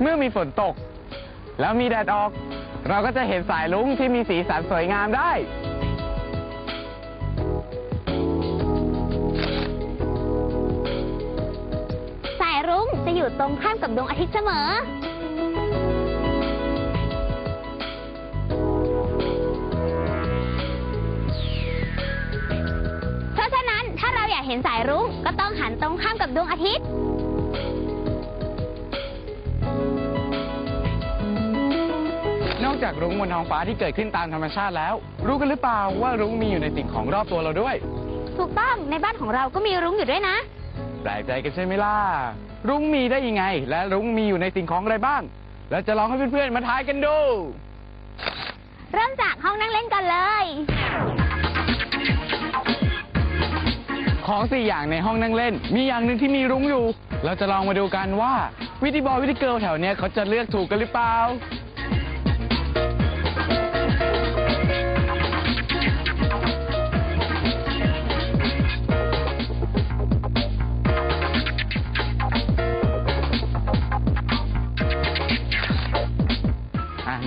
เมื่อมีฝนตก แล้วมีแดดออก เราก็จะเห็นสายรุ้งที่มีสีสันสวยงามได้ สายรุ้งจะอยู่ตรงข้ามกับดวงอาทิตย์เสมอ เพราะฉะนั้นถ้าเราอยากเห็นสายรุ้งก็ต้องหันตรงข้ามกับดวงอาทิตย์ นอกจากรุ้งบนท้องฟ้าที่เกิดขึ้นตามธรรมชาติแล้ว รู้กันหรือเปล่าว่ารุ้งมีอยู่ในสิ่งของรอบตัวเราด้วย ถูกต้องในบ้านของเราก็มีรุ้งอยู่ด้วยนะ แปลกใจกันใช่ไหมล่ะ รุ้งมีได้ยังไง และรุ้งมีอยู่ในสิ่งของอะไรบ้าง เราจะลองให้เพื่อนๆมาทายกันดู เริ่มจากห้องนั่งเล่นกันเลย ของสี่อย่างในห้องนั่งเล่น มีอย่างหนึ่งที่มีรุ้งอยู่ เราจะลองมาดูกันว่าวิธีบอยวิธีเกิร์ลแถวเนี้ยเขาจะเลือกถูกกันหรือเปล่า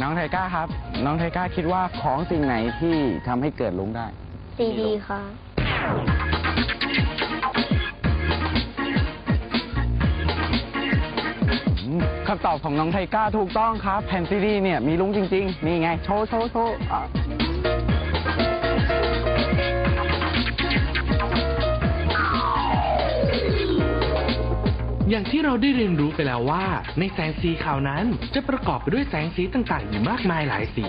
น้องไทก้าครับ น้องไทก้าคิดว่าของสิ่งไหนที่ทำให้เกิดรุ้งได้ ซีดีค่ะอืมคำตอบของน้องไทก้าถูกต้องครับ แผ่นซีดีเนี่ยมีลุงจริง ๆ นี่ไง โชว์โชว์โชว์อะ อย่างที่เราได้เรียนรู้ไปแล้วว่า ในแสงสีขาวนั้นจะประกอบไปด้วยแสงสีต่างๆอยู่มากมายหลายสี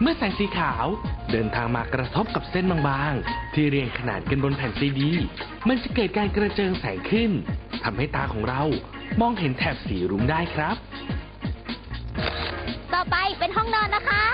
เมื่อแสงสีขาวเดินทางมากระทบกับเส้นบางๆ ที่เรียงขนาดกันบนแผ่นซีดี มันจะเกิดการกระเจิงแสงขึ้นทำให้ตาของเรามองเห็นแถบสีรุ้งได้ครับ ต่อไปเป็นห้องนอนนะคะ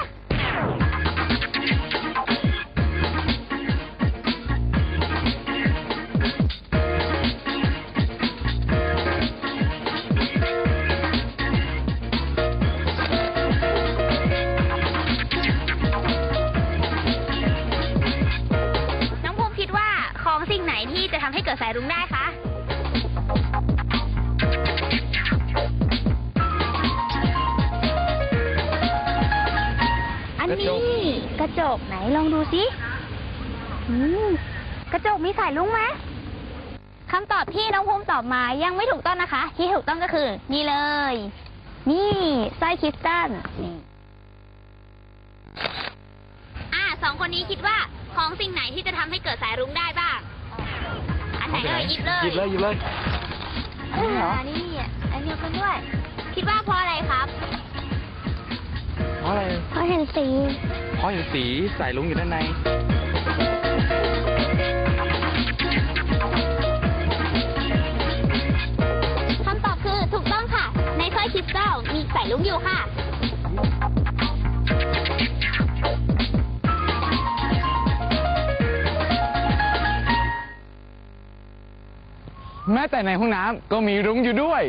ที่จะทำให้เกิดสายรุ้งได้คะ อันนี้กระจกไหนลองดูสิอืมกระจกมีสายรุ้งไหมคำตอบที่น้องภูมิตอบมายังไม่ถูกต้องนะคะ ที่ถูกต้องก็คือ นี่เลย นี่สร้อยคริสตัลนี่อ่าสองคนนี้คิดว่าของสิ่งไหนที่จะทำให้เกิดสายรุ้งได้บ้าง อันไหนเอ่ยหยิบเลยหยิบเลยหยิบเลยอันนี้เหรออันนี้อันเดียวกันด้วย คิดว่าเพราะอะไรครับเพราะอะไรเพราะเห็นสีเพราะเห็นสีสายลุงอยู่ด้านในคำตอบคือถูกต้องค่ะ ในสร้อยคริสตัลมีสายลุงอยู่ค่ะ แม้แต่ในห้องน้ำก็มีรุ้งอยู่ด้วย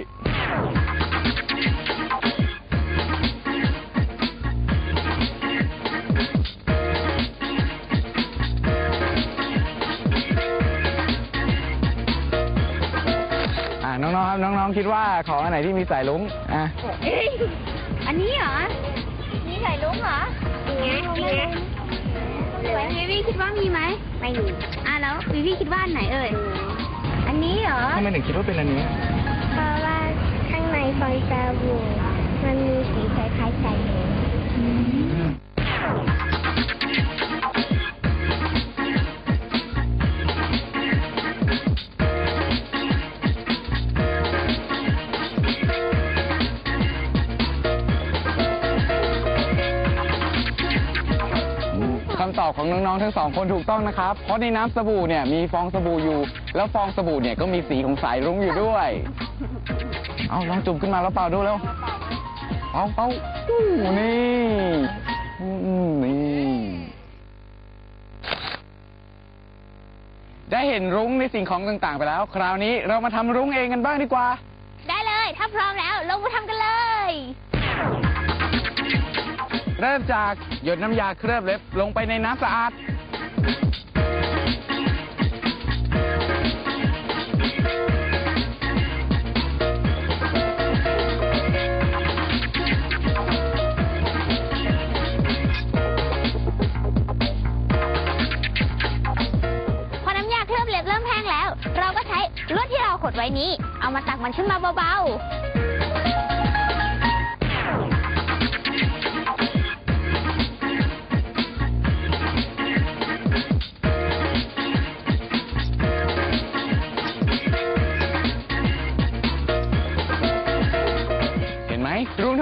อ่าน้องๆครับน้องๆคิดว่าของอันไหนที่มีสายลุงอะอันนี้เหรอมีสายลุงเหรออย่างเงี้ยอย่างเงี้ยวิวี่คิดว่ามีไหมไม่มีอะแล้ววิวี่คิดว่าอันไหนเอ่ยอั นนี้เหรอ ทำไมถึงคิดว่าเป็นอันนี้เพราะว่าข้างในฟองสบู่มันมีสีคล้ายๆสายลุ คำตอบของน้องๆทั้งสองคนถูกต้องนะครับ เพราะในน้ำสบู่เนี่ยมีฟองสบู่อยู่ แล้วฟองสบู่เนี่ยก็มีสีของสายรุ้งอยู่ด้วย เอาลองจุ่มขึ้นมาแล้วเป่าดูแล้วเป่าเป่าอู้นี่อนี่ได้เห็นรุ้งในสิ่งของต่างๆ ไปแล้ว คราวนี้เรามาทำรุ้งเองกันบ้างดีกว่า ได้เลย ถ้าพร้อมแล้ว ลงมือทำกันเลย เริ่มจากหยดน้ำยาเคลือบเล็บลงไปในน้ำสะอาด พอน้ำยาเคลือบเล็บเริ่มแห้งแล้ว เราก็ใช้ลวดที่เราขดไว้นี้ เอามาตักมันขึ้นมาเบาๆ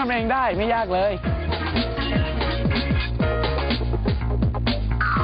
ทำเองได้ไม่ยากเลย